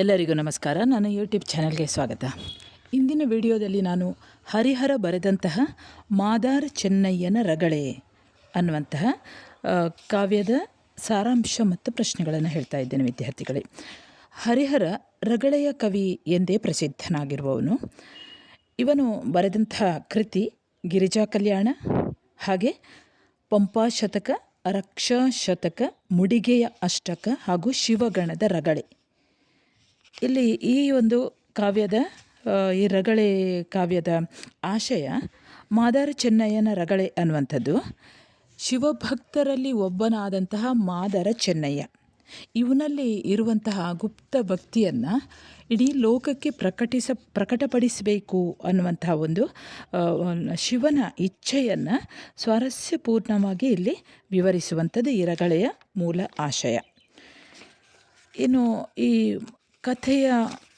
ಎಲ್ಲರಿಗೂ ನಮಸ್ಕಾರ. ನನ್ನ ಯೂಟ್ಯೂಬ್ ಚಾನಲ್ಗೆ ಸ್ವಾಗತ. ಇಂದಿನ ವಿಡಿಯೋದಲ್ಲಿ ನಾನು ಹರಿಹರ ಬರೆದಂತಹ ಮಾದಾರ್ ಚೆನ್ನಯ್ಯನ ರಗಳೆ ಅನ್ನುವಂತಹ ಕಾವ್ಯದ ಸಾರಾಂಶ ಮತ್ತು ಪ್ರಶ್ನೆಗಳನ್ನು ಹೇಳ್ತಾ ಇದ್ದೇನೆ ವಿದ್ಯಾರ್ಥಿಗಳೇ. ಹರಿಹರ ರಗಳೆಯ ಕವಿ ಎಂದೇ ಪ್ರಸಿದ್ಧನಾಗಿರುವವನು. ಇವನು ಬರೆದಂತಹ ಕೃತಿ ಗಿರಿಜಾ ಕಲ್ಯಾಣ, ಹಾಗೆ ಪಂಪಾ ಶತಕ ರಕ್ಷಾ ಶತಕ, ಮುಡಿಗೆಯ ಅಷ್ಟಕ ಹಾಗೂ ಶಿವಗಣದ ರಗಳೆ. ಇಲ್ಲಿ ಈ ಒಂದು ಕಾವ್ಯದ ಈ ರಗಳೆ ಕಾವ್ಯದ ಆಶಯ ಮಾದಾರ ಚೆನ್ನಯ್ಯನ ರಗಳೆ ಅನ್ನುವಂಥದ್ದು. ಶಿವಭಕ್ತರಲ್ಲಿ ಒಬ್ಬನಾದಂತಹ ಮಾದರ ಚೆನ್ನಯ್ಯ. ಇವನಲ್ಲಿ ಇರುವಂತಹ ಗುಪ್ತ ಭಕ್ತಿಯನ್ನು ಇಡೀ ಲೋಕಕ್ಕೆ ಪ್ರಕಟಿಸ, ಪ್ರಕಟಪಡಿಸಬೇಕು ಅನ್ನುವಂತಹ ಒಂದು ಶಿವನ ಇಚ್ಛೆಯನ್ನು ಸ್ವಾರಸ್ಯಪೂರ್ಣವಾಗಿ ಇಲ್ಲಿ ವಿವರಿಸುವಂಥದ್ದು ಈ ರಗಳೆಯ ಮೂಲ ಆಶಯ. ಇನ್ನು ಈ ಕಥೆಯ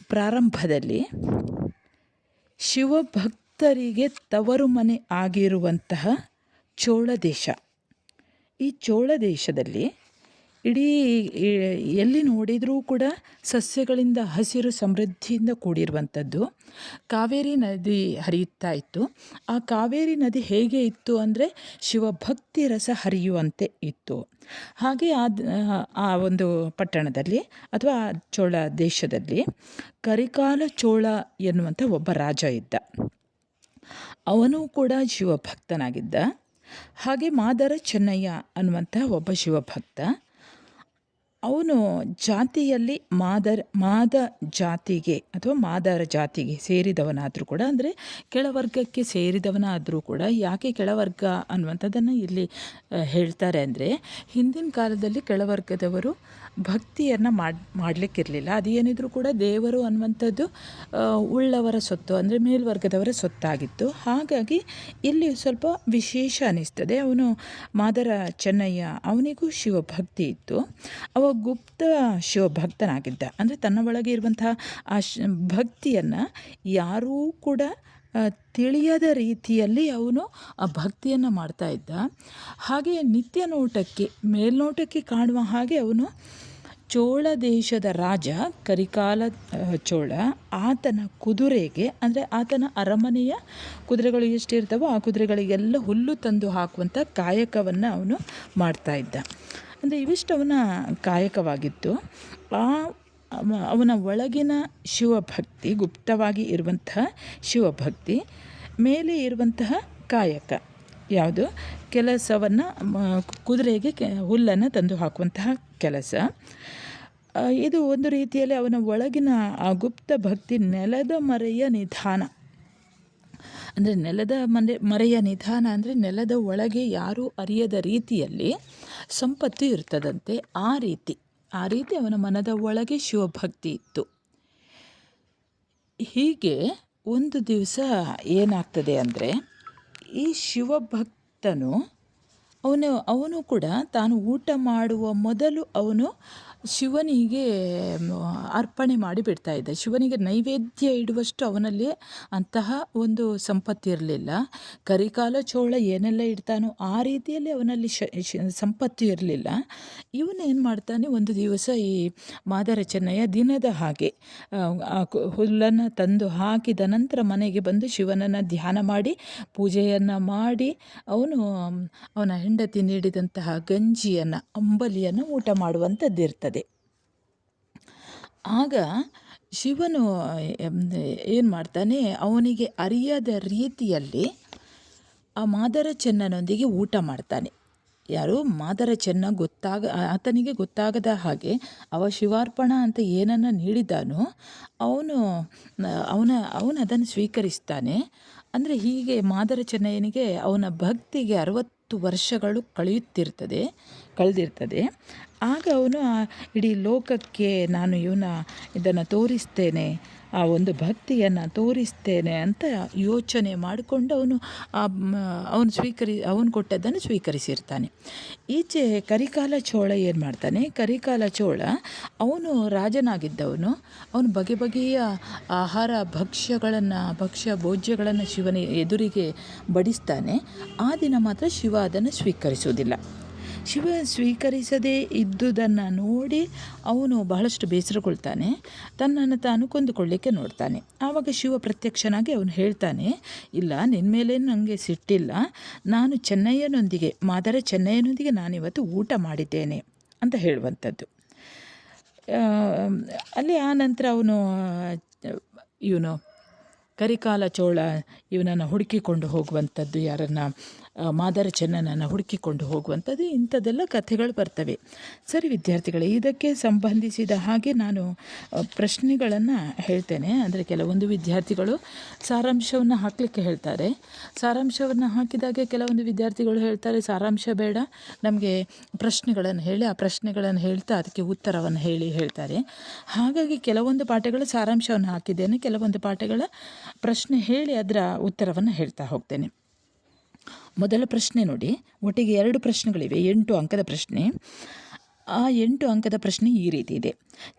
ಪ್ರಾರಂಭದಲ್ಲಿ ಶಿವಭಕ್ತರಿಗೆ ತವರು ಮನೆ ಆಗಿರುವಂತಹ ಚೋಳ ದೇಶ. ಈ ಚೋಳ ದೇಶದಲ್ಲಿ ಇಡೀ ಎಲ್ಲಿ ನೋಡಿದರೂ ಕೂಡ ಸಸ್ಯಗಳಿಂದ ಹಸಿರು ಸಮೃದ್ಧಿಯಿಂದ ಕೂಡಿರುವಂಥದ್ದು. ಕಾವೇರಿ ನದಿ ಹರಿಯುತ್ತಾ ಇತ್ತು. ಆ ಕಾವೇರಿ ನದಿ ಹೇಗೆ ಇತ್ತು ಅಂದರೆ ಶಿವಭಕ್ತಿ ರಸ ಹರಿಯುವಂತೆ ಇತ್ತು. ಹಾಗೆ ಆ ಒಂದು ಪಟ್ಟಣದಲ್ಲಿ ಅಥವಾ ಚೋಳ ದೇಶದಲ್ಲಿ ಕರಿಕಾಲ ಚೋಳ ಎನ್ನುವಂಥ ಒಬ್ಬ ರಾಜ ಇದ್ದ. ಅವನು ಕೂಡ ಶಿವಭಕ್ತನಾಗಿದ್ದ. ಹಾಗೆ ಮಾದರ ಚೆನ್ನಯ್ಯ ಅನ್ನುವಂಥ ಒಬ್ಬ ಶಿವಭಕ್ತ. ಅವನು ಜಾತಿಯಲ್ಲಿ ಮಾದರ್, ಮಾದ ಜಾತಿಗೆ ಅಥವಾ ಮಾದರ ಜಾತಿಗೆ ಸೇರಿದವನಾದರೂ ಕೂಡ ಅಂದರೆ ಕೆಳವರ್ಗಕ್ಕೆ ಸೇರಿದವನಾದರೂ ಕೂಡ ಯಾಕೆ ಕೆಳವರ್ಗ ಅನ್ನುವಂಥದ್ದನ್ನು ಇಲ್ಲಿ ಹೇಳ್ತಾರೆ ಅಂದರೆ ಹಿಂದಿನ ಕಾಲದಲ್ಲಿ ಕೆಳವರ್ಗದವರು ಭಕ್ತಿಯನ್ನು ಮಾಡಿ, ಮಾಡಲಿಕ್ಕಿರಲಿಲ್ಲ. ಅದೇನಿದ್ರೂ ಕೂಡ ದೇವರು ಅನ್ನುವಂಥದ್ದು ಉಳ್ಳವರ ಸೊತ್ತು, ಅಂದರೆ ಮೇಲ್ವರ್ಗದವರ ಸೊತ್ತಾಗಿತ್ತು. ಹಾಗಾಗಿ ಇಲ್ಲಿ ಸ್ವಲ್ಪ ವಿಶೇಷ ಅನ್ನಿಸ್ತದೆ ಅವನು ಮಾದರ ಚೆನ್ನಯ್ಯ ಅವನಿಗೂ ಶಿವಭಕ್ತಿ ಇತ್ತು. ಅವ ಗುಪ್ತ ಶಿವಭಕ್ತನಾಗಿದ್ದ. ಅಂದರೆ ತನ್ನ ಒಳಗೆ ಇರುವಂತಹ ಆ ಶ, ಭಕ್ತಿಯನ್ನು ಯಾರೂ ಕೂಡ ತಿಳಿಯದ ರೀತಿಯಲ್ಲಿ ಅವನು ಆ ಭಕ್ತಿಯನ್ನು ಮಾಡ್ತಾ ಇದ್ದ. ಹಾಗೆ ನಿತ್ಯ ನೋಟಕ್ಕೆ ಮೇಲ್ನೋಟಕ್ಕೆ ಕಾಣುವ ಹಾಗೆ ಅವನು ಚೋಳ ದೇಶದ ರಾಜ, ಕರಿಕಾಲ ಚೋಳ, ಆತನ ಕುದುರೆಗೆ, ಅಂದರೆ ಆತನ ಅರಮನೆಯ ಕುದುರೆಗಳು ಎಷ್ಟಿರ್ತವೋ ಆ ಕುದುರೆಗಳಿಗೆಲ್ಲ ಹುಲ್ಲು ತಂದು ಹಾಕುವಂಥ ಕಾಯಕವನ್ನು ಅವನು ಮಾಡ್ತಾ ಇದ್ದ. ಅಂದರೆ ಇವಿಷ್ಟು ಅವನ ಕಾಯಕವಾಗಿತ್ತು. ಆ ಅವನ ಒಳಗಿನ ಶಿವಭಕ್ತಿ ಗುಪ್ತವಾಗಿ ಇರುವಂತಹ ಶಿವಭಕ್ತಿ, ಮೇಲೆ ಇರುವಂತಹ ಕಾಯಕ. ಯಾವುದು? ಕೆಲಸವನ್ನು ಕುದುರೆಗೆ ಕೆ, ಹುಲ್ಲನ್ನು ತಂದು ಹಾಕುವಂತಹ ಕೆಲಸ. ಇದು ಒಂದು ರೀತಿಯಲ್ಲಿ ಅವನ ಒಳಗಿನ ಆ ಗುಪ್ತ ಭಕ್ತಿ ನೆಲದ ಮರೆಯ ನಿಧಾನ. ಅಂದರೆ ನೆಲದ ಮನೆ, ಮರೆಯ ನಿಧಾನ ಅಂದರೆ ನೆಲದ ಒಳಗೆ ಯಾರೂ ಅರಿಯದ ರೀತಿಯಲ್ಲಿ ಸಂಪತ್ತು ಇರ್ತದಂತೆ ಆ ರೀತಿ. ಆ ರೀತಿ ಅವನ ಮನದ ಒಳಗೆ ಶಿವಭಕ್ತಿ ಇತ್ತು. ಹೀಗೆ ಒಂದು ದಿವಸ ಏನಾಗ್ತದೆ ಅಂದರೆ ಈ ಶಿವಭಕ್ತನು ಅವನು ಅವನು ಕೂಡ ತಾನು ಊಟ ಮಾಡುವ ಮೊದಲು ಅವನು ಶಿವನಿಗೆ ಅರ್ಪಣೆ ಮಾಡಿ ಬಿಡ್ತಾ ಇದ್ದ. ಶಿವನಿಗೆ ನೈವೇದ್ಯ ಇಡುವಷ್ಟು ಅವನಲ್ಲಿ ಅಂತಹ ಒಂದು ಸಂಪತ್ತಿರಲಿಲ್ಲ. ಕರಿಕಾಲ ಚೋಳ ಏನೆಲ್ಲ ಇಡ್ತಾನೋ ಆ ರೀತಿಯಲ್ಲಿ ಅವನಲ್ಲಿ ಸಂಪತ್ತು ಇರಲಿಲ್ಲ. ಇವನು ಏನು ಮಾಡ್ತಾನೆ? ಒಂದು ದಿವಸ ಈ ಮಾದರ ಚೆನ್ನಯ್ಯ ದಿನದ ಹಾಗೆ ಹುಲ್ಲನ್ನು ತಂದು ಹಾಕಿದ ನಂತರ ಮನೆಗೆ ಬಂದು ಶಿವನನ್ನು ಧ್ಯಾನ ಮಾಡಿ, ಪೂಜೆಯನ್ನು ಮಾಡಿ, ಅವನು, ಅವನ ಹೆಂಡತಿ ನೀಡಿದಂತಹ ಗಂಜಿಯನ್ನು, ಅಂಬಲಿಯನ್ನು ಊಟ ಮಾಡುವಂಥದ್ದಿರ್ತದೆ ಆಗ ಶಿವನು ಏನು ಮಾಡ್ತಾನೆ, ಅವನಿಗೆ ಅರಿಯದ ರೀತಿಯಲ್ಲಿ ಆ ಮಾದರ ಚೆನ್ನನೊಂದಿಗೆ ಊಟ ಮಾಡ್ತಾನೆ. ಯಾರು? ಮಾದರ ಚೆನ್ನ ಗೊತ್ತಾಗ, ಆತನಿಗೆ ಗೊತ್ತಾಗದ ಹಾಗೆ ಅವ ಶಿವಾರ್ಪಣ ಅಂತ ಏನನ್ನು ನೀಡಿದ್ದಾನೋ ಅವನು, ಅವನ, ಅವನು ಅದನ್ನು ಸ್ವೀಕರಿಸ್ತಾನೆ. ಅಂದರೆ ಹೀಗೆ ಮಾದರ ಚೆನ್ನಯ್ಯನಿಗೆ ಅವನ ಭಕ್ತಿಗೆ ಅರವತ್ತು ವರ್ಷಗಳು ಕಳೆಯುತ್ತಿರ್ತದೆ, ಕಳೆದಿರ್ತದೆ. ಆಗ ಅವನು ಇಡೀ ಲೋಕಕ್ಕೆ ನಾನು ಇವನ ಇದನ್ನು ತೋರಿಸ್ತೇನೆ, ಆ ಒಂದು ಭಕ್ತಿಯನ್ನು ತೋರಿಸ್ತೇನೆ ಅಂತ ಯೋಚನೆ ಮಾಡಿಕೊಂಡು ಅವನು ಅವನು ಸ್ವೀಕರಿ, ಅವನು ಕೊಟ್ಟದ್ದನ್ನು ಸ್ವೀಕರಿಸಿರ್ತಾನೆ. ಈಚೆ ಕರಿಕಾಲ ಚೋಳ ಏನು ಮಾಡ್ತಾನೆ? ಕರಿಕಾಲ ಚೋಳ, ಅವನು ರಾಜನಾಗಿದ್ದವನು, ಅವನು ಬಗೆ ಬಗೆಯ ಆಹಾರ ಭಕ್ಷ್ಯಗಳನ್ನು, ಭಕ್ಷ್ಯ ಭೋಜ್ಯಗಳನ್ನು ಶಿವನ ಎದುರಿಗೆ ಬಡಿಸ್ತಾನೆ. ಆ ದಿನ ಮಾತ್ರ ಶಿವ ಅದನ್ನು ಸ್ವೀಕರಿಸುವುದಿಲ್ಲ. ಶಿವ ಸ್ವೀಕರಿಸದೇ ಇದ್ದುದನ್ನು ನೋಡಿ ಅವನು ಬಹಳಷ್ಟು ಬೇಸರಗೊಳ್ತಾನೆ. ತನ್ನನ್ನು ತಾನು ಕೊಂದುಕೊಳ್ಳಿಕ್ಕೆ ನೋಡ್ತಾನೆ. ಆವಾಗ ಶಿವ ಪ್ರತ್ಯಕ್ಷನಾಗಿ ಅವನು ಹೇಳ್ತಾನೆ, ಇಲ್ಲ ನಿನ್ನ ಮೇಲೆ ನನಗೆ ಸಿಟ್ಟಿಲ್ಲ. ನಾನು ಚೆನ್ನಯ್ಯನೊಂದಿಗೆ, ಮಾದರ ಚೆನ್ನಯ್ಯನೊಂದಿಗೆ ನಾನಿವತ್ತು ಊಟ ಮಾಡಿದ್ದೇನೆ, ಅಂತ ಹೇಳುವಂಥದ್ದು. ಅಲ್ಲಿ ಆ ನಂತರ ಅವನು ಇವನು ಕರಿಕಾಲ ಚೋಳ, ಇವನನ್ನು ಹುಡುಕಿಕೊಂಡು ಹೋಗುವಂಥದ್ದು ಯಾರನ್ನು ಮಾದರ ಚೆನ್ನನನ್ನು ಹುಡುಕಿಕೊಂಡು ಹೋಗುವಂಥದ್ದು ಇಂಥದ್ದೆಲ್ಲ ಕಥೆಗಳು ಬರ್ತವೆ. ಸರಿ ವಿದ್ಯಾರ್ಥಿಗಳೇ, ಇದಕ್ಕೆ ಸಂಬಂಧಿಸಿದ ಹಾಗೆ ನಾನು ಪ್ರಶ್ನೆಗಳನ್ನು ಹೇಳ್ತೇನೆ. ಅಂದರೆ ಕೆಲವೊಂದು ವಿದ್ಯಾರ್ಥಿಗಳು ಸಾರಾಂಶವನ್ನು ಹಾಕಲಿಕ್ಕೆ ಹೇಳ್ತಾರೆ. ಸಾರಾಂಶವನ್ನು ಹಾಕಿದಾಗ ಕೆಲವೊಂದು ವಿದ್ಯಾರ್ಥಿಗಳು ಹೇಳ್ತಾರೆ, ಸಾರಾಂಶ ಬೇಡ, ನಮಗೆ ಪ್ರಶ್ನೆಗಳನ್ನು ಹೇಳಿ, ಆ ಪ್ರಶ್ನೆಗಳನ್ನು ಹೇಳ್ತಾ ಅದಕ್ಕೆ ಉತ್ತರವನ್ನು ಹೇಳಿ, ಹೇಳ್ತಾರೆ. ಹಾಗಾಗಿ ಕೆಲವೊಂದು ಪಾಠಗಳ ಸಾರಾಂಶವನ್ನು ಹಾಕಿದ್ದೇನೆ, ಕೆಲವೊಂದು ಪಾಠಗಳ ಪ್ರಶ್ನೆ ಹೇಳಿ ಅದರ ಉತ್ತರವನ್ನು ಹೇಳ್ತಾ ಹೋಗ್ತೇನೆ. ಮೊದಲ ಪ್ರಶ್ನೆ ನೋಡಿ. ಒಟ್ಟಿಗೆ ಎರಡು ಪ್ರಶ್ನೆಗಳಿವೆ, ಎಂಟು ಅಂಕದ ಪ್ರಶ್ನೆ. ಆ ಎಂಟು ಅಂಕದ ಪ್ರಶ್ನೆ ಈ ರೀತಿ ಇದೆ.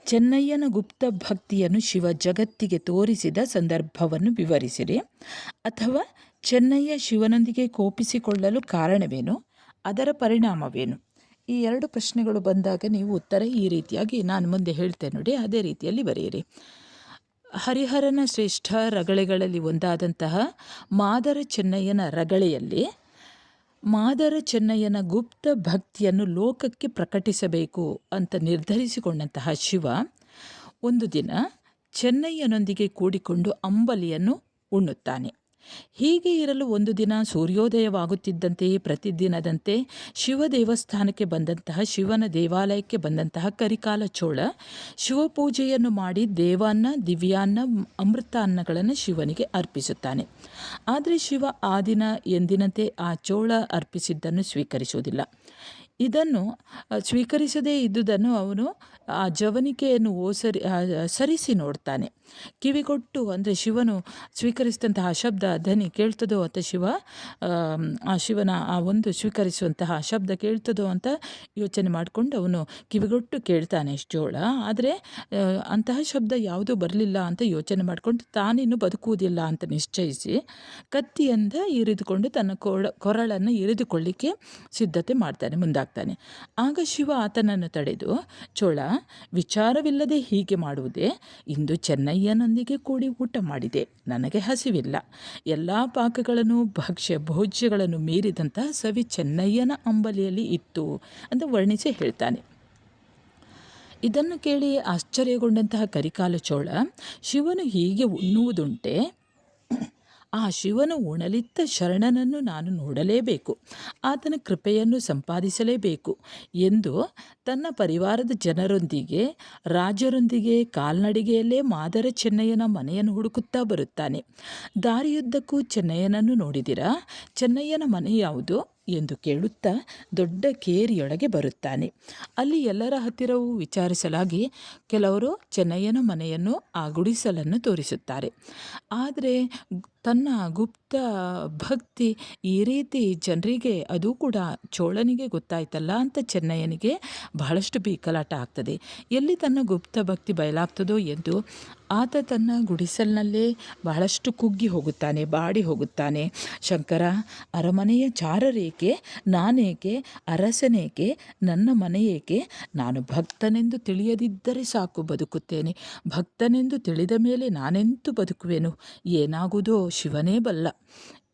ಚೆನ್ನಯ್ಯನ ಗುಪ್ತ ಭಕ್ತಿಯನ್ನು ಶಿವ ಜಗತ್ತಿಗೆ ತೋರಿಸಿದ ಸಂದರ್ಭವನ್ನು ವಿವರಿಸಿರಿ. ಅಥವಾ ಚೆನ್ನಯ್ಯ ಶಿವನೊಂದಿಗೆ ಕೋಪಿಸಿಕೊಳ್ಳಲು ಕಾರಣವೇನು? ಅದರ ಪರಿಣಾಮವೇನು? ಈ ಎರಡು ಪ್ರಶ್ನೆಗಳು ಬಂದಾಗ ನೀವು ಉತ್ತರ ಈ ರೀತಿಯಾಗಿ ನಾನು ಮುಂದೆ ಹೇಳ್ತೇನೆ ನೋಡಿ, ಅದೇ ರೀತಿಯಲ್ಲಿ ಬರೆಯಿರಿ. ಹರಿಹರನ ಶ್ರೇಷ್ಠ ರಗಳೆಗಳಲ್ಲಿ ಒಂದಾದಂತಹ ಮಾದರ ಚೆನ್ನಯ್ಯನ ರಗಳೆಯಲ್ಲಿ ಮಾದರ ಚೆನ್ನಯ್ಯನ ಗುಪ್ತ ಭಕ್ತಿಯನ್ನು ಲೋಕಕ್ಕೆ ಪ್ರಕಟಿಸಬೇಕು ಅಂತ ನಿರ್ಧರಿಸಿಕೊಂಡಂತಹ ಶಿವ ಒಂದು ದಿನ ಚೆನ್ನಯ್ಯನೊಂದಿಗೆ ಕೂಡಿಕೊಂಡು ಅಂಬಲಿಯನ್ನು ಉಣ್ಣುತ್ತಾನೆ. ಹೀಗೆ ಇರಲು ಒಂದು ದಿನ ಸೂರ್ಯೋದಯವಾಗುತ್ತಿದ್ದಂತೆಯೇ ಪ್ರತಿದಿನದಂತೆ ಶಿವ ದೇವಸ್ಥಾನಕ್ಕೆ ಬಂದಂತಹ ಶಿವನ ದೇವಾಲಯಕ್ಕೆ ಬಂದಂತಹ ಕರಿಕಾಲ ಚೋಳ ಶಿವಪೂಜೆಯನ್ನು ಮಾಡಿ ದೇವಾನ್ನ, ದಿವ್ಯಾನ್ನ, ಅಮೃತಾನ್ನಗಳನ್ನು ಶಿವನಿಗೆ ಅರ್ಪಿಸುತ್ತಾನೆ. ಆದರೆ ಶಿವ ಆ ದಿನ ಎಂದಿನಂತೆ ಆ ಚೋಳ ಅರ್ಪಿಸಿದ್ದನ್ನು ಸ್ವೀಕರಿಸುವುದಿಲ್ಲ. ಇದನ್ನು ಸ್ವೀಕರಿಸದೇ ಇದ್ದುದನ್ನು ಅವನು, ಆ ಜವನಿಕೆಯನ್ನು ಓಸರಿ ಸರಿಸಿ ನೋಡ್ತಾನೆ. ಕಿವಿಗೊಟ್ಟು ಅಂದರೆ ಶಿವನು ಸ್ವೀಕರಿಸಿದಂತಹ ಶಬ್ದ ಧ್ವನಿ ಕೇಳ್ತದೋ ಅಂತ ಶಿವ, ಆ ಶಿವನ ಆ ಒಂದು ಸ್ವೀಕರಿಸುವಂತಹ ಶಬ್ದ ಕೇಳ್ತದೋ ಅಂತ ಯೋಚನೆ ಮಾಡಿಕೊಂಡು ಅವನು ಕಿವಿಗೊಟ್ಟು ಕೇಳ್ತಾನೆ ಜೋಳ. ಆದರೆ ಅಂತಹ ಶಬ್ದ ಯಾವುದೂ ಬರಲಿಲ್ಲ ಅಂತ ಯೋಚನೆ ಮಾಡಿಕೊಂಡು ತಾನೇನು ಬದುಕುವುದಿಲ್ಲ ಅಂತ ನಿಶ್ಚಯಿಸಿ ಕತ್ತಿಯಿಂದ ಇರಿದುಕೊಂಡು ತನ್ನ ಕೊರಳನ್ನು ಇರಿದುಕೊಳ್ಳಿಕ್ಕೆ ಸಿದ್ಧತೆ ಮಾಡ್ತಾನೆ ಮುಂದಾಗ್ತಾನೆ. ಆಗ ಶಿವ ಆತನನ್ನು ತಡೆದು, ಚೋಳ, ವಿಚಾರವಿಲ್ಲದೆ ಹೀಗೆ ಮಾಡುವುದೇ ಇಂದು ಚೆನ್ನಯ್ಯನೊಂದಿಗೆ ಕೂಡಿ ಊಟ ಮಾಡಿದೆ. ನನಗೆ ಹಸಿವಿಲ್ಲ. ಎಲ್ಲ ಪಾಕಗಳನ್ನು, ಭಕ್ಷ್ಯ, ಭೋಜ್ಯಗಳನ್ನು ಮೀರಿದಂತಹ ಸವಿ ಚೆನ್ನಯ್ಯನ ಅಂಬಲಿಯಲ್ಲಿ ಇತ್ತು ಅಂತ ವರ್ಣಿಸಿ ಹೇಳ್ತಾನೆ. ಇದನ್ನು ಕೇಳಿ ಆಶ್ಚರ್ಯಗೊಂಡಂತಹ ಕರಿಕಾಲ ಚೋಳ, ಶಿವನು ಹೀಗೆ ಉಣ್ಣುವುದುಂಟೆ ಆ ಶಿವನು ಉಣಲಿತ್ತ ಶರಣನನ್ನು ನಾನು ನೋಡಲೇಬೇಕು. ಆತನ ಕೃಪೆಯನ್ನು ಸಂಪಾದಿಸಲೇಬೇಕು ಎಂದು ತನ್ನ ಪರಿವಾರದ ಜನರೊಂದಿಗೆ, ರಾಜರೊಂದಿಗೆ, ಕಾಲ್ನಡಿಗೆಯಲ್ಲೇ ಮಾದರ ಚೆನ್ನಯ್ಯನ ಮನೆಯನ್ನು ಹುಡುಕುತ್ತಾ ಬರುತ್ತಾನೆ. ದಾರಿಯುದ್ದಕ್ಕೂ ಚೆನ್ನಯ್ಯನನ್ನು ನೋಡಿದಿರಾ? ಚೆನ್ನಯ್ಯನ ಮನೆ ಯಾವುದು? ಎಂದು ಕೇಳುತ್ತಾ ದೊಡ್ಡ ಕೇರಿಯೊಳಗೆ ಬರುತ್ತಾನೆ. ಅಲ್ಲಿ ಎಲ್ಲರ ಹತ್ತಿರವೂ ವಿಚಾರಿಸಲಾಗಿ ಕೆಲವರು ಚೆನ್ನಯ್ಯನ ಮನೆಯನ್ನು ಆ ಗುಡಿಸಲನ್ನು ತೋರಿಸುತ್ತಾರೆ. ಆದರೆ ತನ್ನ ಗುಪ್ತ ಭಕ್ತಿ ಈ ರೀತಿ ಜನರಿಗೆ ಅದು ಕೂಡ ಚೋಳನಿಗೆ ಗೊತ್ತಾಯ್ತಲ್ಲ ಅಂತ ಚೆನ್ನಯ್ಯನಿಗೆ ಬಹಳಷ್ಟು ಬೀಕಲಾಟ ಆಗ್ತದೆ. ಎಲ್ಲಿ ತನ್ನ ಗುಪ್ತ ಭಕ್ತಿ ಬಯಲಾಗ್ತದೋ ಎಂದು ಆತ ತನ್ನ ಗುಡಿಸಲಿನಲ್ಲೇ ಬಹಳಷ್ಟು ಕುಗ್ಗಿ ಹೋಗುತ್ತಾನೆ, ಬಾಡಿ ಹೋಗುತ್ತಾನೆ. ಶಂಕರ, ಅರಮನೆಯ ಚಾರರೇಕೆ ನಾನೇಕೆ, ಅರಸನೇಕೆ, ನನ್ನ ಮನೆಯೇಕೆ, ನಾನು ಭಕ್ತನೆಂದು ತಿಳಿಯದಿದ್ದರೆ ಸಾಕು ಬದುಕುತ್ತೇನೆ. ಭಕ್ತನೆಂದು ತಿಳಿದ ಮೇಲೆ ನಾನೆಂತೂ ಬದುಕುವೆನು? ಏನಾಗುವುದೋ ಶಿವನೇ ಬಲ್ಲ.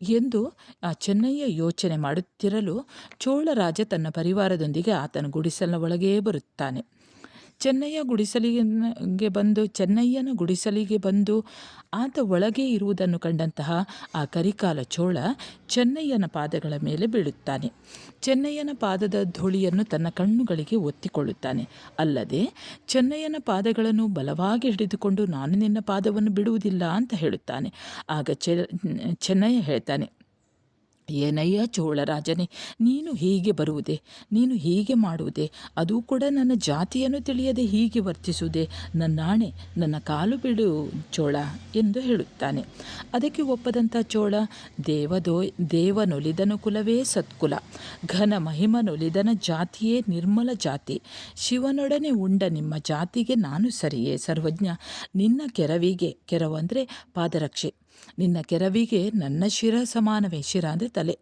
ಎಂದು ಆ ಚೆನ್ನಯ್ಯ ಯೋಚನೆ ಮಾಡುತ್ತಿರಲು ಚೋಳರಾಜ ತನ್ನ ಪರಿವಾರದೊಂದಿಗೆ ಆತನ ಗುಡಿಸಲ ಒಳಗೇ ಬರುತ್ತಾನೆ. ಚೆನ್ನಯ್ಯ ಗುಡಿಸಲಿಗೆ ಬಂದು, ಚೆನ್ನಯ್ಯನ ಗುಡಿಸಲಿಗೆ ಬಂದು ಆತ ಒಳಗೆ ಇರುವುದನ್ನು ಕಂಡಂತಹ ಆ ಕರಿಕಾಲ ಚೋಳ ಚೆನ್ನಯ್ಯನ ಪಾದಗಳ ಮೇಲೆ ಬೀಳುತ್ತಾನೆ. ಚೆನ್ನಯ್ಯನ ಪಾದದ ಧೂಳಿಯನ್ನು ತನ್ನ ಕಣ್ಣುಗಳಿಗೆ ಒತ್ತಿಕೊಳ್ಳುತ್ತಾನೆ. ಅಲ್ಲದೆ, ಚೆನ್ನಯ್ಯನ ಪಾದಗಳನ್ನು ಬಲವಾಗಿ ಹಿಡಿದುಕೊಂಡು, ನಾನು ನಿನ್ನ ಪಾದವನ್ನು ಬಿಡುವುದಿಲ್ಲ ಅಂತ ಹೇಳುತ್ತಾನೆ. ಆಗ ಚೆನ್ನಯ್ಯ ಹೇಳ್ತಾನೆ ಏನಯ್ಯ ಚೋಳರಾಜನೇ, ನೀನು ಹೀಗೆ ಬರುವುದೇ, ನೀನು ಹೀಗೆ ಮಾಡುವುದೇ, ಅದು ಕೂಡ ನನ್ನ ಜಾತಿಯನ್ನು ತಿಳಿಯದೆ ಹೀಗೆ ವರ್ತಿಸುವುದೇ, ನನ್ನಾಣೆ, ನನ್ನ ಕಾಲು ಬಿಡು ಚೋಳ ಎಂದು ಹೇಳುತ್ತಾನೆ. ಅದಕ್ಕೆ ಒಪ್ಪದಂಥ ಚೋಳ, ದೇವದೋ, ದೇವನೊಲಿದನ ಕುಲವೇ ಸತ್ಕುಲ, ಘನ ಮಹಿಮನೊಲಿದನ ಜಾತಿಯೇ ನಿರ್ಮಲ ಜಾತಿ, ಶಿವನೊಡನೆ ಉಂಡ ನಿಮ್ಮ ಜಾತಿಗೆ ನಾನು ಸರಿಯೇ ಸರ್ವಜ್ಞ, ನಿನ್ನ ಕೆರವಿಗೆ ಕೆರವು ಪಾದರಕ್ಷೆ. ನಿನ್ನ ಕೆರವಿಗೆ ನನ್ನ ಶಿರ ಸಮಾನವೇ. ಶಿರ ಅಂದರೆ ತಲೆ.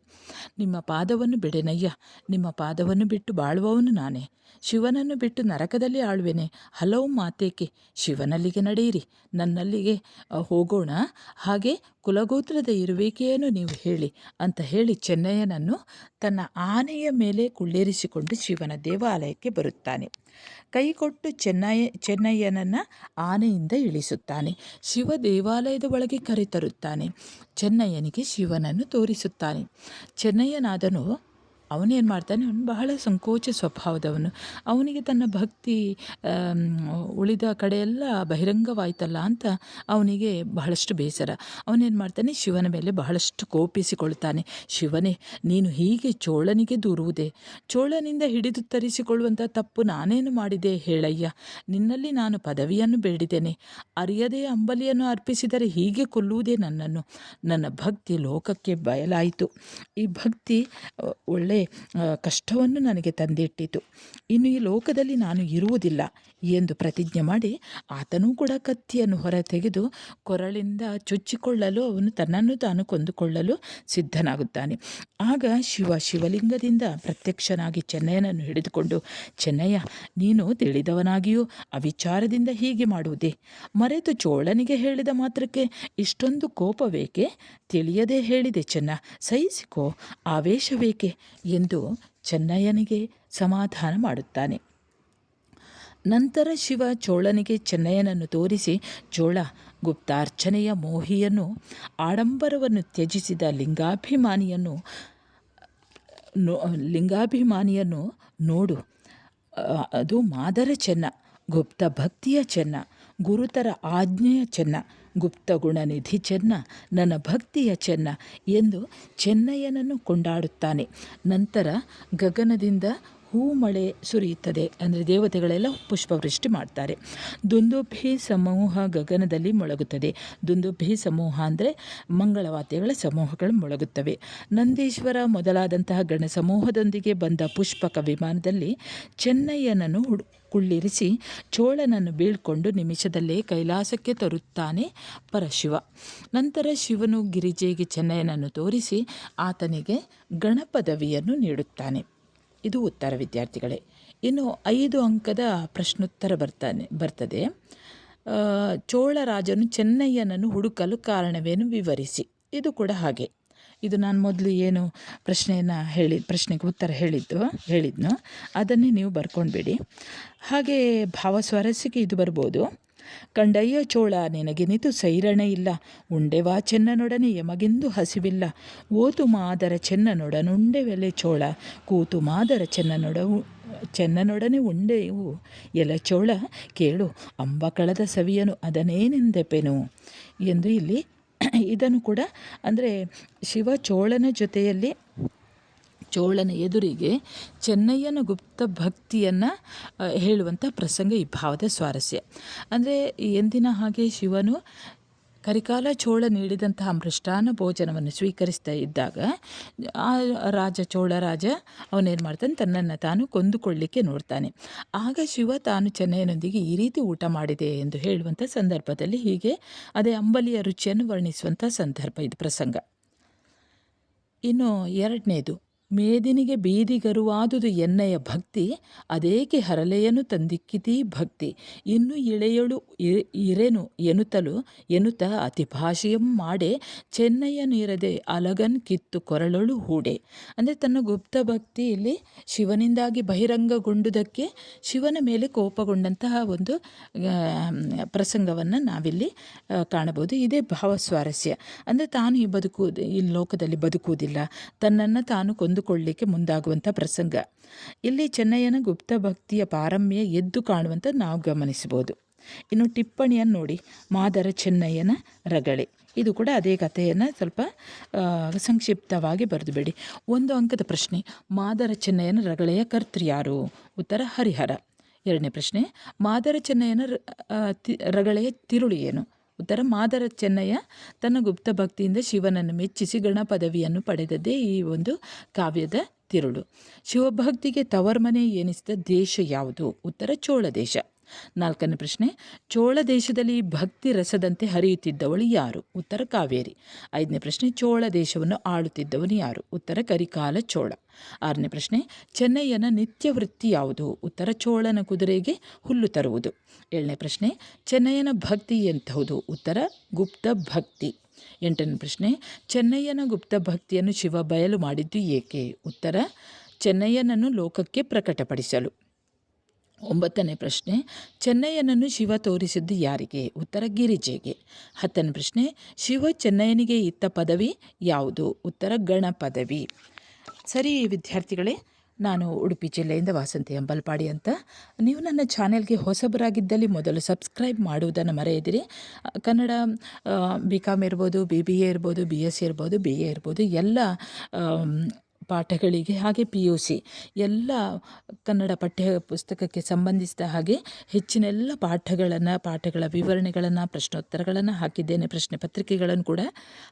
ನಿಮ್ಮ ಪಾದವನ್ನು ಬಿಡೆನಯ್ಯ ನಿಮ್ಮ ಪಾದವನ್ನು ಬಿಟ್ಟು ಬಾಳುವವನು ನಾನೇ. ಶಿವನನ್ನು ಬಿಟ್ಟು ನರಕದಲ್ಲಿ ಆಳುವೆನೆ. ಹಲವು ಮಾತೇಕೆ ಶಿವನಲ್ಲಿಗೆ ನಡೆಯಿರಿ. ನನ್ನಲ್ಲಿಗೆ ಹೋಗೋಣ. ಹಾಗೆ ಕುಲಗೋತ್ರದ ಇರುವಿಕೆಯನ್ನು ನೀವು ಹೇಳಿ ಅಂತ ಹೇಳಿ ಚೆನ್ನಯ್ಯನನ್ನು ತನ್ನ ಆನೆಯ ಮೇಲೆ ಕುಳ್ಳೇರಿಸಿಕೊಂಡು ಶಿವನ ದೇವಾಲಯಕ್ಕೆ ಬರುತ್ತಾನೆ. ಕೈಕೊಟ್ಟು ಚೆನ್ನಯ್ಯ ಚೆನ್ನಯ್ಯನನ್ನು ಆನೆಯಿಂದ ಇಳಿಸುತ್ತಾನೆ. ಶಿವ ದೇವಾಲಯದ ಒಳಗೆ ಕರೆತರುತ್ತಾನೆ. ಚೆನ್ನಯ್ಯನಿಗೆ ಶಿವನನ್ನು ತೋರಿಸುತ್ತಾನೆ. ಚೆನ್ನಯ್ಯನಾದನು ಅವನೇನು ಮಾಡ್ತಾನೆ ಅವನು ಬಹಳ ಸಂಕೋಚ ಸ್ವಭಾವದವನು ಅವನಿಗೆ ತನ್ನ ಭಕ್ತಿ ಉಳಿದ ಕಡೆಯೆಲ್ಲ ಬಹಿರಂಗವಾಯ್ತಲ್ಲ ಅಂತ ಅವನಿಗೆ ಬಹಳಷ್ಟು ಬೇಸರ. ಅವನೇನು ಮಾಡ್ತಾನೆ ಶಿವನ ಮೇಲೆ ಬಹಳಷ್ಟು ಕೋಪಿಸಿಕೊಳ್ತಾನೆ. ಶಿವನೇ ನೀನು ಹೀಗೆ ಚೋಳನಿಗೆ ದೂರುವುದೇ? ಚೋಳನಿಂದ ಹಿಡಿದು ತರಿಸಿಕೊಳ್ಳುವಂಥ ತಪ್ಪು ನಾನೇನು ಮಾಡಿದೆ? ಹೇಳಯ್ಯ. ನಿನ್ನಲ್ಲಿ ನಾನು ಪದವಿಯನ್ನು ಬೇಡಿದ್ದೇನೆ. ಅರಿಯದೇ ಅಂಬಲಿಯನ್ನು ಅರ್ಪಿಸಿದರೆ ಹೀಗೆ ಕೊಲ್ಲುವುದೇ ನನ್ನನ್ನು. ನನ್ನ ಭಕ್ತಿ ಲೋಕಕ್ಕೆ ಬಯಲಾಯಿತು. ಈ ಭಕ್ತಿ ಅ, ಕಷ್ಟವನ್ನು ನನಗೆ ತಂದಿಟ್ಟಿತು. ಇನ್ನು ಈ ಲೋಕದಲ್ಲಿ ನಾನು ಇರುವುದಿಲ್ಲ ಎಂದು ಪ್ರತಿಜ್ಞೆ ಮಾಡಿ ಆತನೂ ಕೂಡ ಕತ್ತಿಯನ್ನು ಹೊರತೆಗೆದು ಕೊರಳಿಂದ ಚುಚ್ಚಿಕೊಳ್ಳಲು ಅವನು ತನ್ನನ್ನು ತಾನು ಕೊಂದುಕೊಳ್ಳಲು ಸಿದ್ಧನಾಗುತ್ತಾನೆ. ಆಗ ಶಿವ ಶಿವಲಿಂಗದಿಂದ ಪ್ರತ್ಯಕ್ಷನಾಗಿ ಚೆನ್ನಯ್ಯನನ್ನು ಹಿಡಿದುಕೊಂಡು, ಚೆನ್ನಯ್ಯ, ನೀನು ತಿಳಿದವನಾಗಿಯೂ ಅವಿಚಾರದಿಂದ ಹೀಗೆ ಮಾಡುವುದೇ? ಮರೆತು ಚೋಳನಿಗೆ ಹೇಳಿದ ಮಾತ್ರಕ್ಕೆ ಇಷ್ಟೊಂದು ಕೋಪವೇಕೆ? ತಿಳಿಯದೆ ಹೇಳಿದೆ ಚೆನ್ನ, ಸಹಿಸಿಕೋ, ಆವೇಶವೇಕೆ? ಎಂದು ಚೆನ್ನಯ್ಯನಿಗೆ ಸಮಾಧಾನ ಮಾಡುತ್ತಾನೆ. ನಂತರ ಶಿವ ಚೋಳನಿಗೆ ಚೆನ್ನಯ್ಯನನ್ನು ತೋರಿಸಿ, ಚೋಳ, ಗುಪ್ತಾರ್ಚನೆಯ ಮೋಹಿಯನ್ನು, ಆಡಂಬರವನ್ನು ತ್ಯಜಿಸಿದ ಲಿಂಗಾಭಿಮಾನಿಯನ್ನು ಲಿಂಗಾಭಿಮಾನಿಯನ್ನು ನೋಡು. ಅದು ಮಾದರ ಚೆನ್ನ, ಗುಪ್ತ ಭಕ್ತಿಯ ಚೆನ್ನ, ಗುರುತರ ಆಜ್ಞೆಯ ಚೆನ್ನ ಗುಪ್ತ ಗುಣನಿಧಿ ಚೆನ್ನ ನನ್ನ ಭಕ್ತಿಯ ಚೆನ್ನ ಎಂದು ಚೆನ್ನಯ್ಯನನ್ನು ಕೊಂಡಾಡುತ್ತಾನೆ. ನಂತರ ಗಗನದಿಂದ ಹೂಮಳೆ ಸುರಿಯುತ್ತದೆ ಅಂದರೆ ದೇವತೆಗಳೆಲ್ಲ ಪುಷ್ಪವೃಷ್ಟಿ ಮಾಡ್ತಾರೆ. ದುಂದುಭಿ ಸಮೂಹ ಗಗನದಲ್ಲಿ ಮೊಳಗುತ್ತದೆ. ದುಂದುಭಿ ಸಮೂಹ ಅಂದರೆ ಮಂಗಳವಾದ್ಯಗಳ ಸಮೂಹಗಳು ಮೊಳಗುತ್ತವೆ. ನಂದೀಶ್ವರ ಮೊದಲಾದಂತಹ ಗಣ ಸಮೂಹದೊಂದಿಗೆ ಬಂದ ಪುಷ್ಪಕ ವಿಮಾನದಲ್ಲಿ ಚೆನ್ನಯ್ಯನನ್ನು ಹುಡು, ಕುಳ್ಳಿರಿಸಿ ಚೋಳನನ್ನು ಬೀಳ್ಕೊಂಡು ನಿಮಿಷದಲ್ಲೇ ಕೈಲಾಸಕ್ಕೆ ತರುತ್ತಾನೆ ಪರಶಿವ. ನಂತರ ಶಿವನು ಗಿರಿಜೆಗೆ ಚೆನ್ನಯ್ಯನನ್ನು ತೋರಿಸಿ ಆತನಿಗೆ ಗಣಪದವಿಯನ್ನು ನೀಡುತ್ತಾನೆ. ಇದು ಉತ್ತರ, ವಿದ್ಯಾರ್ಥಿಗಳೇ. ಇನ್ನು ಐದು ಅಂಕದ ಪ್ರಶ್ನೋತ್ತರ ಬರ್ತಾನೆ, ಬರ್ತದೆ. ಚೋಳ ರಾಜನು ಚೆನ್ನಯ್ಯನನ್ನು ಹುಡುಕಲು ಕಾರಣವೇನು ವಿವರಿಸಿ. ಇದು ಕೂಡ ಹಾಗೆ. ಇದು ನಾನು ಮೊದಲು ಏನು ಪ್ರಶ್ನೆಯನ್ನು ಹೇಳಿ, ಪ್ರಶ್ನೆಗೆ ಉತ್ತರ ಹೇಳಿದ್ದು, ಹೇಳಿದ್ನೋ, ಅದನ್ನೇ ನೀವು ಬರ್ಕೊಂಡ್ಬಿಡಿ. ಹಾಗೆ ಭಾವಸ್ವಾರಸ್ಯಕ್ಕೆ ಇದು ಬರ್ಬೋದು. ಕಂಡಯ್ಯ ಚೋಳ ನಿನಗೆನಿತು ಸೈರಣೆ ಇಲ್ಲ. ಉಂಡೆವಾ ಚೆನ್ನನೊಡನೆ ಯಮಗೆಂದು ಹಸಿವಿಲ್ಲ. ಓತು ಮಾದರ ಚೆನ್ನನೊಡನುಂಡೆವೆಲೆ ಚೋಳ. ಕೂತು ಮಾದರ ಚೆನ್ನನೊಡವು ಚೆನ್ನನೊಡನೆ ಉಂಡೆವು ಎಲ ಚೋಳ, ಕೇಳು ಅಂಬಕಳದ ಸವಿಯನು ಅದನೇನೆಂದೆಪೆನು? ಎಂದು ಇಲ್ಲಿ, ಇದನ್ನು ಕೂಡ, ಅಂದರೆ ಶಿವ ಚೋಳನ ಜೊತೆಯಲ್ಲಿ ಚೋಳನ ಎದುರಿಗೆ ಚೆನ್ನಯ್ಯನ ಗುಪ್ತ ಭಕ್ತಿಯನ್ನು ಹೇಳುವಂಥ ಪ್ರಸಂಗ ಈ ಭಾವದ ಸ್ವಾರಸ್ಯ. ಅಂದರೆ ಎಂದಿನ ಹಾಗೆ ಶಿವನು ಕರಿಕಾಲ ಚೋಳ ನೀಡಿದಂತಹ ಮೃಷ್ಟಾನ್ನ ಭೋಜನವನ್ನು ಸ್ವೀಕರಿಸ್ತಾ ಇದ್ದಾಗ, ಆ ರಾಜ, ಚೋಳ ರಾಜ ಅವನೇನು ಮಾಡ್ತಾನೆ, ತನ್ನನ್ನು ತಾನು ಕೊಂದುಕೊಳ್ಳಿಕ್ಕೆ ನೋಡ್ತಾನೆ. ಆಗ ಶಿವ ತಾನು ಚೆನ್ನೈನೊಂದಿಗೆ ಈ ರೀತಿ ಊಟ ಮಾಡಿದೆ ಎಂದು ಹೇಳುವಂಥ ಸಂದರ್ಭದಲ್ಲಿ ಹೀಗೆ ಅದೇ ಅಂಬಲಿಯ ರುಚಿಯನ್ನು ವರ್ಣಿಸುವಂಥ ಸಂದರ್ಭ ಇದು ಪ್ರಸಂಗ. ಇನ್ನು ಎರಡನೇದು. ಮೇದಿನಿಗೆ ಬೀದಿಗರುವಾದುದು ಎನ್ನಯ ಭಕ್ತಿ, ಅದೇಕೆ ಹರಲೆಯನು ತಂದಿಕ್ಕಿತೀ ಭಕ್ತಿ? ಇನ್ನು ಇಳೆಯಳು ಇರೆನು ಎನುತಲು, ಎನುತ ಅತಿ ಭಾಷೆಯಂ ಮಾಡೆ ಚೆನ್ನಯ್ಯನಿರದೆ ಅಲಗನ್ ಕಿತ್ತು ಕೊರಳಳು ಹೂಡೆ. ಅಂದರೆ ತನ್ನ ಗುಪ್ತ ಭಕ್ತಿಯಲ್ಲಿ ಶಿವನಿಂದಾಗಿ ಬಹಿರಂಗಗೊಂಡುದಕ್ಕೆ ಶಿವನ ಮೇಲೆ ಕೋಪಗೊಂಡಂತಹ ಒಂದು ಪ್ರಸಂಗವನ್ನು ನಾವಿಲ್ಲಿ ಕಾಣಬಹುದು. ಇದೇ ಭಾವ ಸ್ವಾರಸ್ಯ ಅಂದರೆ ತಾನು ಈ ಬದುಕು ಈ ಲೋಕದಲ್ಲಿ ಬದುಕುವುದಿಲ್ಲ. ತನ್ನನ್ನು ತಾನು ಕೊಂದುಕೊಳ್ಳಲಿಕ್ಕೆ ಮುಂದಾಗುವಂಥ ಪ್ರಸಂಗ. ಇಲ್ಲಿ ಚೆನ್ನಯ್ಯನ ಗುಪ್ತ ಭಕ್ತಿಯ ಪಾರಮ್ಯ ಎದ್ದು ಕಾಣುವಂಥ ನಾವು ಗಮನಿಸಬಹುದು. ಇನ್ನು ಟಿಪ್ಪಣಿಯನ್ನು ನೋಡಿ, ಮಾದರ ಚೆನ್ನಯ್ಯನ ರಗಳೆ. ಇದು ಕೂಡ ಅದೇ ಕಥೆಯನ್ನು ಸ್ವಲ್ಪ ಸಂಕ್ಷಿಪ್ತವಾಗಿ ಬರೆದುಬೇಡಿ ಒಂದು ಅಂಕದ ಪ್ರಶ್ನೆ, ಮಾದರ ಚೆನ್ನಯ್ಯನ ರಗಳೆಯ ಕರ್ತೃ ಯಾರು? ಉತ್ತರ, ಹರಿಹರ. ಎರಡನೇ ಪ್ರಶ್ನೆ, ಮಾದರ ಚೆನ್ನಯ್ಯನ ರಗಳೆಯ ತಿರುಳು ಏನು? ಉತ್ತರ ಮಾದರ ಚೆನ್ನಯ್ಯ ತನ್ನ ಗುಪ್ತ ಭಕ್ತಿಯಿಂದ ಶಿವನನ್ನು ಮೆಚ್ಚಿಸಿ ಗಣ ಪದವಿಯನ್ನು ಪಡೆದದ್ದೇ ಈ ಒಂದು ಕಾವ್ಯದ ತಿರುಳು. ಶಿವಭಕ್ತಿಗೆ ತವರ್ಮನೆ ಎನಿಸಿದ ದೇಶ ಯಾವುದು? ಉತ್ತರ ಚೋಳ ದೇಶ. ನಾಲ್ಕನೇ ಪ್ರಶ್ನೆ, ಚೋಳ ದೇಶದಲ್ಲಿ ಭಕ್ತಿ ರಸದಂತೆ ಹರಿಯುತ್ತಿದ್ದವಳು ಯಾರು? ಉತ್ತರ ಕಾವೇರಿ. ಐದನೇ ಪ್ರಶ್ನೆ, ಚೋಳ ದೇಶವನ್ನು ಆಳುತ್ತಿದ್ದವನು ಯಾರು? ಉತ್ತರ, ಕರಿಕಾಲ ಚೋಳ. ಆರನೇ ಪ್ರಶ್ನೆ ಚೆನ್ನಯ್ಯನ ನಿತ್ಯ ವೃತ್ತಿ ಯಾವುದು? ಉತ್ತರ, ಚೋಳನ ಕುದುರೆಗೆ ಹುಲ್ಲು ತರುವುದು. ಏಳನೇ ಪ್ರಶ್ನೆ ಚೆನ್ನಯ್ಯನ ಭಕ್ತಿ ಎಂತಹುದು ಉತ್ತರ, ಗುಪ್ತ ಭಕ್ತಿ. ಎಂಟನೇ ಪ್ರಶ್ನೆ ಚೆನ್ನಯ್ಯನ ಗುಪ್ತ ಭಕ್ತಿಯನ್ನು ಶಿವ ಬಯಲು ಮಾಡಿದ್ದು ಏಕೆ? ಉತ್ತರ ಚೆನ್ನಯ್ಯನನ್ನು ಲೋಕಕ್ಕೆ ಪ್ರಕಟಪಡಿಸಲು. ಒಂಬತ್ತನೇ ಪ್ರಶ್ನೆ, ಚೆನ್ನಯ್ಯನನ್ನು ಶಿವ ತೋರಿಸಿದ್ದು ಯಾರಿಗೆ? ಉತ್ತರ ಗಿರಿಜೆಗೆ. ಹತ್ತನೇ ಪ್ರಶ್ನೆ, ಶಿವ ಚೆನ್ನಯ್ಯನಿಗೆ ಇತ್ತ ಪದವಿ ಯಾವುದು? ಉತ್ತರ ಗಣ ಪದವಿ. ಸರಿ ವಿದ್ಯಾರ್ಥಿಗಳೇ, ನಾನು ಉಡುಪಿ ಜಿಲ್ಲೆಯಿಂದ ವಾಸಂತಿ ಅಂಬಲ್ಪಾಡಿ ಅಂತ. ನೀವು ನನ್ನ ಚಾನೆಲ್ಗೆ ಹೊಸಬರಾಗಿದ್ದಲ್ಲಿ ಮೊದಲು ಸಬ್ಸ್ಕ್ರೈಬ್ ಮಾಡುವುದನ್ನು ಮರೆಯದಿರಿ. ಕನ್ನಡ ಬಿ ಕಾಮ್ ಇರ್ಬೋದು ಬಿ ಬಿ ಎ ಇರ್ಬೋದು ಬಿ ಎಸ್ ಸಿ ಇರ್ಬೋದು ಬಿ ಎ ಇರ್ಬೋದು, ಎಲ್ಲ ಪಾಠಗಳಿಗೆ ಹಾಗೆ ಪಿ ಯು ಸಿ ಎಲ್ಲ ಕನ್ನಡ ಪಠ್ಯ ಪುಸ್ತಕಕ್ಕೆ ಸಂಬಂಧಿಸಿದ ಹಾಗೆ ಹೆಚ್ಚಿನ ಎಲ್ಲ ಪಾಠಗಳನ್ನು, ಪಾಠಗಳ ವಿವರಣೆಗಳನ್ನು, ಪ್ರಶ್ನೋತ್ತರಗಳನ್ನು ಹಾಕಿದ್ದೇನೆ, ಪ್ರಶ್ನೆ ಪತ್ರಿಕೆಗಳನ್ನು ಕೂಡ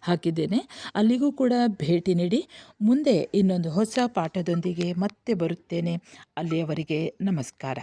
ಹಾಕಿದ್ದೇನೆ. ಅಲ್ಲಿಗೂ ಕೂಡ ಭೇಟಿ ನೀಡಿ ಮುಂದೆ ಇನ್ನೊಂದು ಹೊಸ ಪಾಠದೊಂದಿಗೆ ಮತ್ತೆ ಬರುತ್ತೇನೆ. ಅಲ್ಲಿಯವರೆಗೆ ನಮಸ್ಕಾರ.